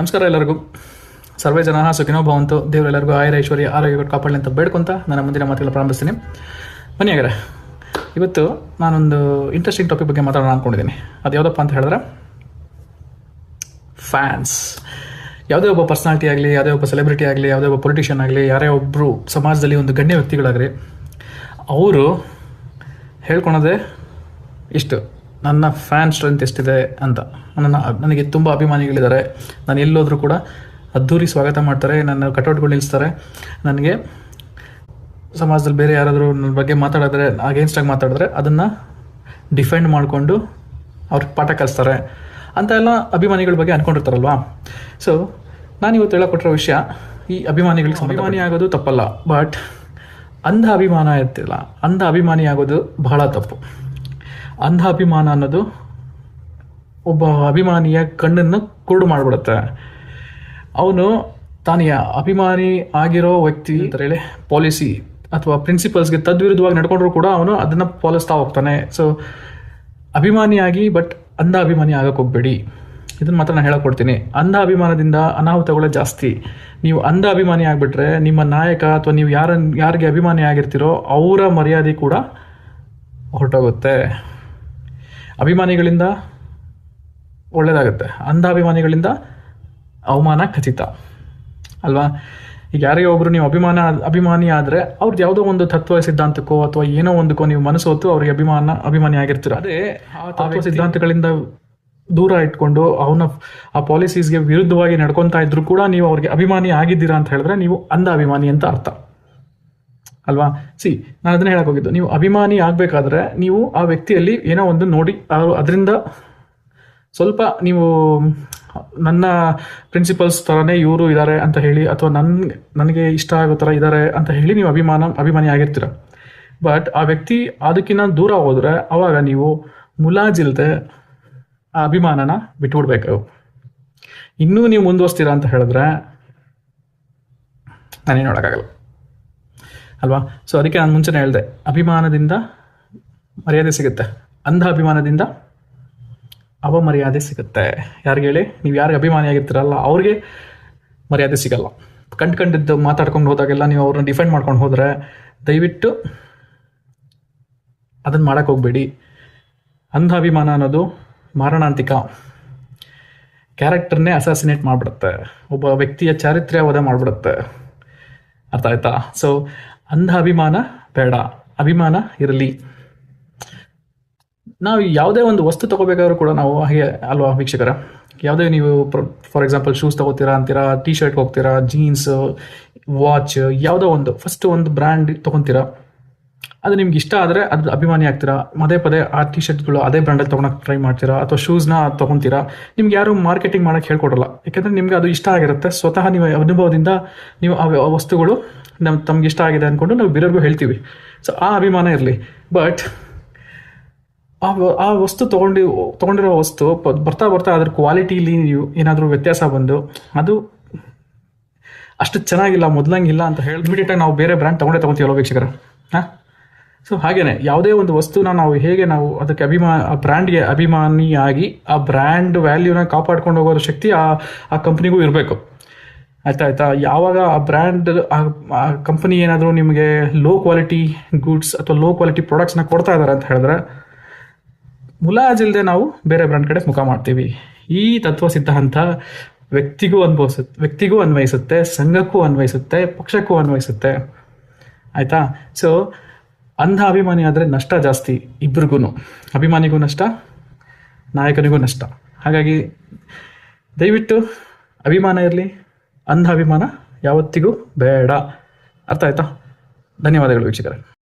ನಮಸ್ಕಾರ ಎಲ್ಲರಿಗೂ. ಸರ್ವೇ ಜನ ಸುಖಿನೋ ಭವಂತು. ದೇವರೆಲ್ಲರಿಗೂ ಆಯುರ, ಐಶ್ವರ್ಯ, ಆರೋಗ್ಯ ಕಾಪಾಡಲಿ ಅಂತ ಬೇಡ್ಕೊಂತ ನನ್ನ ಮುಂದಿನ ಮಾತುಗಳ ಪ್ರಾರಂಭಿಸ್ತೀನಿ. ಬನ್ನಿ ಹಾಗಾರೆ ಇವತ್ತು ನಾನೊಂದು ಇಂಟ್ರೆಸ್ಟಿಂಗ್ ಟಾಪಿಕ್ ಬಗ್ಗೆ ಮಾತಾಡೋಣ ಅಂದ್ಕೊಂಡಿದ್ದೀನಿ ಅದು ಯಾವುದಪ್ಪ ಅಂತ ಹೇಳಿದ್ರೆ ಫ್ಯಾನ್ಸ್ ಯಾವುದೇ ಒಬ್ಬ ಪರ್ಸನಾಲಿಟಿ ಆಗಲಿ, ಯಾವುದೇ ಒಬ್ಬ ಸೆಲೆಬ್ರಿಟಿ ಆಗಲಿ, ಯಾವುದೇ ಒಬ್ಬ ಪೊಲಿಟಿಷಿಯನ್ ಆಗಲಿ, ಯಾರೇ ಒಬ್ಬರು ಸಮಾಜದಲ್ಲಿ ಒಂದು ಗಣ್ಯ ವ್ಯಕ್ತಿಗಳಾಗಲಿ, ಅವರು ಹೇಳ್ಕೊಳೋದೇ ಇಷ್ಟು. ನನ್ನ ಫ್ಯಾನ್ ಸ್ಟ್ರೆಂತ್ ಎಷ್ಟಿದೆ ಅಂತ. ನನ್ನ ನನಗೆ ತುಂಬ ಅಭಿಮಾನಿಗಳಿದ್ದಾರೆ. ನಾನು ಎಲ್ಲೋದ್ರೂ ಕೂಡ ಅದ್ಧೂರಿ ಸ್ವಾಗತ ಮಾಡ್ತಾರೆ ನನ್ನ ಕಟೌಟ್ಗಳು ನಿಲ್ಲಿಸ್ತಾರೆ ನನಗೆ ಸಮಾಜದಲ್ಲಿ ಬೇರೆ ಯಾರಾದರೂ ನನ್ನ ಬಗ್ಗೆ ಮಾತಾಡಿದ್ರೆ ಅಗೇನ್ಸ್ಟಾಗಿ ಮಾತಾಡಿದ್ರೆ ಅದನ್ನು ಡಿಫೆಂಡ್ ಮಾಡಿಕೊಂಡು ಅವ್ರಿಗೆ ಪಾಠ ಕಲಿಸ್ತಾರೆ. ಅಂತ ಎಲ್ಲ ಅಭಿಮಾನಿಗಳ ಬಗ್ಗೆ ಅಂದ್ಕೊಂಡಿರ್ತಾರಲ್ವಾ ಸೊ ನಾನು ಇವತ್ತು ಹೇಳಕೊಟ್ಟಿರೋ ವಿಷಯ ಈ ಅಭಿಮಾನಿಗಳಿಗೆ ಅಭಿಮಾನಿ ಆಗೋದು ತಪ್ಪಲ್ಲ ಬಟ್ ಅಂಧ ಅಭಿಮಾನ ಇರ್ತಿಲ್ಲ. ಅಂಧ ಅಭಿಮಾನಿ ಆಗೋದು ಬಹಳ ತಪ್ಪು. ಅಂಧ ಅಭಿಮಾನ ಅನ್ನೋದು ಒಬ್ಬ ಅಭಿಮಾನಿಯ ಕಣ್ಣನ್ನು ಕುರುಡು ಮಾಡಿಬಿಡುತ್ತೆ. ಅವನು ತಾನು ಅಭಿಮಾನಿ ಆಗಿರೋ ವ್ಯಕ್ತಿ ಅಂತ ಹೇಳಿ ಪಾಲಿಸಿ ಅಥವಾ ಪ್ರಿನ್ಸಿಪಲ್ಸ್ಗೆ ತದ್ವಿರುದ್ಧವಾಗಿ ನಡ್ಕೊಂಡ್ರು ಕೂಡ ಅವನು ಅದನ್ನು ಪಾಲಿಸ್ತಾ ಹೋಗ್ತಾನೆ. ಸೊ ಅಭಿಮಾನಿಯಾಗಿ ಬಟ್ ಅಂಧ ಅಭಿಮಾನಿ ಆಗಕ್ಕೆ ಹೋಗ್ಬೇಡಿ. ಇದನ್ನು ಮಾತ್ರ ನಾನು ಹೇಳಕೊಡ್ತೀನಿ ಅಂಧ ಅಭಿಮಾನದಿಂದ ಅನಾಹುತಗಳೇ ಜಾಸ್ತಿ. ನೀವು ಅಂಧ ಅಭಿಮಾನಿ ಆಗಿಬಿಟ್ರೆ ನಿಮ್ಮ ನಾಯಕ ಅಥವಾ ನೀವು ಯಾರ ಯಾರಿಗೆ ಅಭಿಮಾನಿ ಆಗಿರ್ತೀರೋ ಅವರ ಮರ್ಯಾದೆ ಕೂಡ ಹೊರಟೋಗುತ್ತೆ. ಅಭಿಮಾನಿಗಳಿಂದ ಒಳ್ಳೆಯದಾಗುತ್ತೆ ಅಂಧ ಅಭಿಮಾನಿಗಳಿಂದ ಅವಮಾನ ಖಚಿತ. ಅಲ್ವಾ? ಈಗ ಯಾರೇ ಒಬ್ಬರು ನೀವು ಅಭಿಮಾನ ಅಭಿಮಾನಿ ಆದರೆ ಅವ್ರದ್ದು ಯಾವುದೋ ಒಂದು ತತ್ವ ಸಿದ್ಧಾಂತಕ್ಕೋ ಅಥವಾ ಏನೋ ಒಂದಕ್ಕೋ ನೀವು ಮನಸ್ಸು ಹೊತ್ತು ಅವ್ರಿಗೆ ಅಭಿಮಾನ ಅಭಿಮಾನಿ ಆಗಿರ್ತೀರ. ಅದೇ ಆ ತತ್ವ ಸಿದ್ಧಾಂತಗಳಿಂದ ದೂರ ಇಟ್ಕೊಂಡು ಅವನ ಆ ಪಾಲಿಸೀಸ್ಗೆ ವಿರುದ್ಧವಾಗಿ ನಡ್ಕೊತಾ ಇದ್ರು ಕೂಡ ನೀವು ಅವ್ರಿಗೆ ಅಭಿಮಾನಿ ಆಗಿದ್ದೀರಾ ಅಂತ ಹೇಳಿದ್ರೆ ನೀವು ಅಂಧ ಅಭಿಮಾನಿ ಅಂತ ಅರ್ಥ. ಅಲ್ವಾ? ಸಿ, ನಾನು ಅದನ್ನ ಹೇಳಕ್ ಹೋಗಿದ್ದು. ನೀವು ಅಭಿಮಾನಿ ಆಗಬೇಕಾದ್ರೆ ನೀವು ಆ ವ್ಯಕ್ತಿಯಲ್ಲಿ ಏನೋ ಒಂದು ನೋಡಿ ಅದರಿಂದ ಸ್ವಲ್ಪ ನೀವು ನನ್ನ ಪ್ರಿನ್ಸಿಪಲ್ಸ್ ಥರನೇ ಇವರು ಇದ್ದಾರೆ ಅಂತ ಹೇಳಿ, ಅಥವಾ ನನ್ನ ನನಗೆ ಇಷ್ಟ ಆಗೋ ಥರ ಇದ್ದಾರೆ ಅಂತ ಹೇಳಿ ನೀವು ಅಭಿಮಾನ, ಅಭಿಮಾನಿ ಆಗಿರ್ತೀರ. ಬಟ್ ಆ ವ್ಯಕ್ತಿ ಅದಕ್ಕಿಂತ ದೂರ ಹೋದ್ರೆ ಅವಾಗ ನೀವು ಮುಲಾಜಿಲ್ದೆ ಆ ಅಭಿಮಾನನ ಬಿಟ್ಬಿಡ್ಬೇಕು. ಇನ್ನೂ ನೀವು ಮುಂದುವರಿಸ್ತೀರಾ ಅಂತ ಹೇಳಿದ್ರೆ ನಾನೇನು ನೋಡೋಕ್ಕಾಗಲ್ಲ ಅಲ್ವಾ? ಸೊ ಅದಕ್ಕೆ ನಾನು ಮುಂಚೆನೇ ಹೇಳಿದೆ, ಅಭಿಮಾನದಿಂದ ಮರ್ಯಾದೆ ಸಿಗುತ್ತೆ. ಅಂಧ ಅಭಿಮಾನದಿಂದ ಅವಮರ್ಯಾದೆ ಸಿಗುತ್ತೆ. ಯಾರಿಗೆ ಹೇಳಿ? ನೀವು ಯಾರಿಗೆ ಅಭಿಮಾನಿ ಆಗಿರ್ತೀರಲ್ಲ, ಅವ್ರಿಗೆ ಮರ್ಯಾದೆ ಸಿಗಲ್ಲ. ಕಂಡು ಕಂಡಿದ್ದು ಮಾತಾಡ್ಕೊಂಡು ಹೋದಾಗೆಲ್ಲ ನೀವು ಅವ್ರನ್ನ ಡಿಫೆಂಡ್ ಮಾಡ್ಕೊಂಡು ಹೋದರೆ ದಯವಿಟ್ಟು ಅದನ್ನು ಮಾಡೋಕ್ಕೆ ಹೋಗಬೇಡಿ. ಅಂಧ ಅಭಿಮಾನ ಅನ್ನೋದು ಮಾರಣಾಂತಿಕ. ಕ್ಯಾರೆಕ್ಟರ್ನೇ ಅಸಾಸಿನೇಟ್ ಮಾಡಿಬಿಡುತ್ತೆ. ಒಬ್ಬ ವ್ಯಕ್ತಿಯ ಚಾರಿತ್ರ್ಯ ವಧ ಮಾಡಿಬಿಡುತ್ತೆ. ಅರ್ಥ ಆಯ್ತಾ? ಸೊ ಅಂಧ ಅಭಿಮಾನ ಬೇಡ. ಅಭಿಮಾನ ಇರಲಿ. ನಾವು ಯಾವುದೇ ಒಂದು ವಸ್ತು ತಗೋಬೇಕಾದ್ರೂ ಕೂಡ ನಾವು ಹಾಗೆ ಅಲ್ವಾ ವೀಕ್ಷಕರ? ಯಾವುದೇ ನೀವು ಫಾರ್ ಎಕ್ಸಾಂಪಲ್ ಶೂಸ್ ತಗೋತೀರಾ ಅಂತೀರಾ ಟಿ ಶರ್ಟ್ ಹೋಗ್ತೀರಾ ಜೀನ್ಸ್ ವಾಚ್ ಯಾವುದೋ ಒಂದು ಫಸ್ಟ್ ಒಂದು ಬ್ರ್ಯಾಂಡ್ ತೊಗೊತೀರಾ? ಅದು ನಿಮ್ಗೆ ಇಷ್ಟ ಆದರೆ ಅದು ಅಭಿಮಾನಿ ಆಗ್ತೀರಾ? ಪದೇ ಪದೇ ಆ ಟಿ ಶರ್ಟ್ಗಳು ಅದೇ ಬ್ರ್ಯಾಂಡಲ್ಲಿ ತೊಗೊಳಕ್ಕೆ ಟ್ರೈ ಮಾಡ್ತೀರಾ? ಅಥವಾ ಶೂಸ್ನ ತೊಗೊತೀರಾ? ನಿಮ್ಗೆ ಯಾರು ಮಾರ್ಕೆಟಿಂಗ್ ಮಾಡೋಕ್ಕೆ ಹೇಳ್ಕೊಡಲ್ಲ. ಯಾಕಂದ್ರೆ ನಿಮ್ಗೆ ಅದು ಇಷ್ಟ ಆಗಿರುತ್ತೆ. ಸ್ವತಃ ನೀವು ಅನುಭವದಿಂದ ನೀವು ಆ ವಸ್ತುಗಳು ನಮ್, ತಮ್ಗೆ ಇಷ್ಟ ಆಗಿದೆ ಅಂದ್ಕೊಂಡು ನಾವು ಬೇರೆಯವ್ರಿಗೂ ಹೇಳ್ತೀವಿ. ಸೊ ಆ ಅಭಿಮಾನ ಇರಲಿ. ಬಟ್ ಆ ಆ ವಸ್ತು ತೊಗೊಂಡು, ತೊಗೊಂಡಿರೋ ವಸ್ತು ಬರ್ತಾ ಬರ್ತಾ ಅದ್ರ ಕ್ವಾಲಿಟಿಲಿ ನೀವು ಏನಾದರೂ ವ್ಯತ್ಯಾಸ ಬಂದು ಅದು ಅಷ್ಟು ಚೆನ್ನಾಗಿಲ್ಲ, ಮೊದಲಂಗಿಲ್ಲ ಅಂತ ಹೇಳಿ ನಾವು ಬೇರೆ ಬ್ರ್ಯಾಂಡ್ ತೊಗೊಂಡೇ ತೊಗೊತೀವಲ್ಲ ವೀಕ್ಷಕರ? ಹಾಂ? ಸೊ ಹಾಗೇನೆ, ಯಾವುದೇ ಒಂದು ವಸ್ತುನ ನಾವು ಹೇಗೆ ನಾವು ಅದಕ್ಕೆ ಅಭಿಮಾ, ಆ ಬ್ರ್ಯಾಂಡ್ಗೆ ಅಭಿಮಾನಿಯಾಗಿ ಆ ಬ್ರ್ಯಾಂಡ್ ವ್ಯಾಲ್ಯೂನ ಕಾಪಾಡ್ಕೊಂಡು ಹೋಗೋ ಶಕ್ತಿ ಆ ಆ ಕಂಪ್ನಿಗೂ ಇರಬೇಕು. ಆಯ್ತಾ ಆಯ್ತಾ? ಯಾವಾಗ ಆ ಬ್ರ್ಯಾಂಡ್ ಆ ಕಂಪನಿ ಏನಾದರೂ ನಿಮಗೆ ಲೋ ಕ್ವಾಲಿಟಿ ಗೂಡ್ಸ್ ಅಥವಾ ಲೋ ಕ್ವಾಲಿಟಿ ಪ್ರಾಡಕ್ಟ್ಸ್ನ ಕೊಡ್ತಾ ಇದ್ದಾರೆ ಅಂತ ಹೇಳಿದ್ರೆ ಮುಲಾಜಿಲ್ಲದೆ ನಾವು ಬೇರೆ ಬ್ರ್ಯಾಂಡ್ ಕಡೆ ಮುಖ ಮಾಡ್ತೀವಿ. ಈ ತತ್ವ ಸಿದ್ಧಾಂತ ವ್ಯಕ್ತಿಗೂ ಅನ್ಭವಿಸುತ್ತೆ ವ್ಯಕ್ತಿಗೂ ಅನ್ವಯಿಸುತ್ತೆ, ಸಂಘಕ್ಕೂ ಅನ್ವಯಿಸುತ್ತೆ, ಪಕ್ಷಕ್ಕೂ ಅನ್ವಯಿಸುತ್ತೆ. ಆಯಿತಾ? ಸೊ ಅಂಧ ಅಭಿಮಾನಿ ಆದರೆ ನಷ್ಟ ಜಾಸ್ತಿ ಇಬ್ರಿಗೂ ಅಭಿಮಾನಿಗೂ ನಷ್ಟ, ನಾಯಕನಿಗೂ ನಷ್ಟ. ಹಾಗಾಗಿ ದಯವಿಟ್ಟು ಅಭಿಮಾನ ಇರಲಿ, ಅಂಧ ಅಭಿಮಾನ ಯಾವತ್ತಿಗೂ ಬೇಡ. ಅರ್ಥ ಆಯ್ತಾ? ಧನ್ಯವಾದಗಳು ವೀಕ್ಷಕರೇ.